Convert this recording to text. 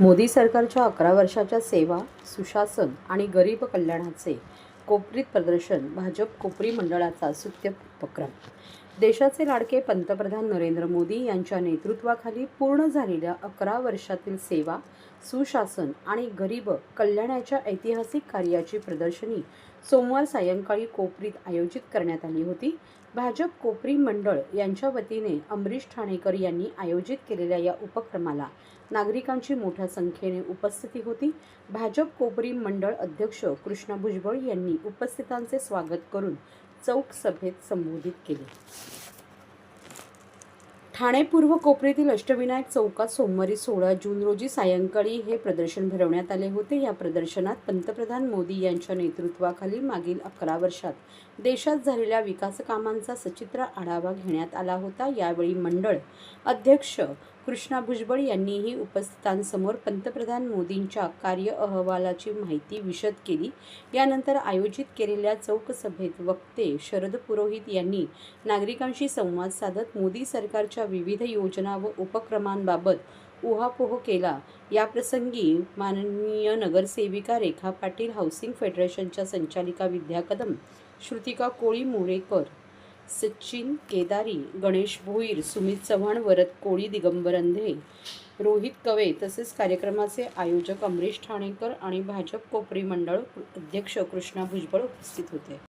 मोदी सरकारच्या अकरा वर्षाच्या सेवा सुशासन आणि गरीब कल्याणाचे कोपरीत प्रदर्शन भाजप कोपरी मंडळाचा सुत्य उपक्रम. देशाचे लाडके पंतप्रधान नरेंद्र मोदी यांच्या नेतृत्वाखाली पूर्ण झालेल्या अकरा वर्षातील सेवा सुशासन आणि गरीब कल्याणाच्या ऐतिहासिक कार्याची प्रदर्शनी सोमवार सायंकाळी कोपरीत आयोजित करण्यात आली होती. भाजप कोपरी मंडळ यांच्या वतीने अमरीश ठाणेकर यांनी आयोजित केलेल्या या उपक्रमाला नागरिकांची मोठ्या संख्येने उपस्थिती होती. भाजप कोपरी मंडळ अध्यक्ष कृष्णा भुजबळ यांनी उपस्थितांचे स्वागत करून चौक सभेत संबोधित केले. ठाणे पूर्व कोपरीतील अष्टविनायक चौकात सोमवारी सोळा जून रोजी सायंकाळी हे प्रदर्शन भरवण्यात आले होते. या प्रदर्शनात पंतप्रधान मोदी यांच्या नेतृत्वाखाली मागील अकरा वर्षात देशात झालेल्या विकास कामांचा सचित्र आढावा घेण्यात आला होता. यावेळी मंडळ अध्यक्ष कृष्णा भुजबळ यांनीही उपस्थितांसमोर पंतप्रधान मोदींच्या कार्य अहवालाची माहिती विशद केली. यानंतर आयोजित केलेल्या चौकसभेत वक्ते शरद पुरोहित यांनी नागरिकांशी संवाद साधत मोदी सरकारच्या विविध योजना व उपक्रमांबाबत उहापोह केला. याप्रसंगी माननीय नगरसेविका रेखा पाटील हाऊसिंग फेडरेशनच्या संचालिका विद्या कदम श्रुतिका कोळी मोरेकर सचिन केदारी गणेश भोईर सुमित चव्हाण वरद कोळी दिगंबर अंधे रोहित कवे तसेच कार्यक्रमाचे आयोजक अमरीश ठाणेकर आणि भाजप कोपरी मंडळ अध्यक्ष कृष्णा भुजबळ उपस्थित होते.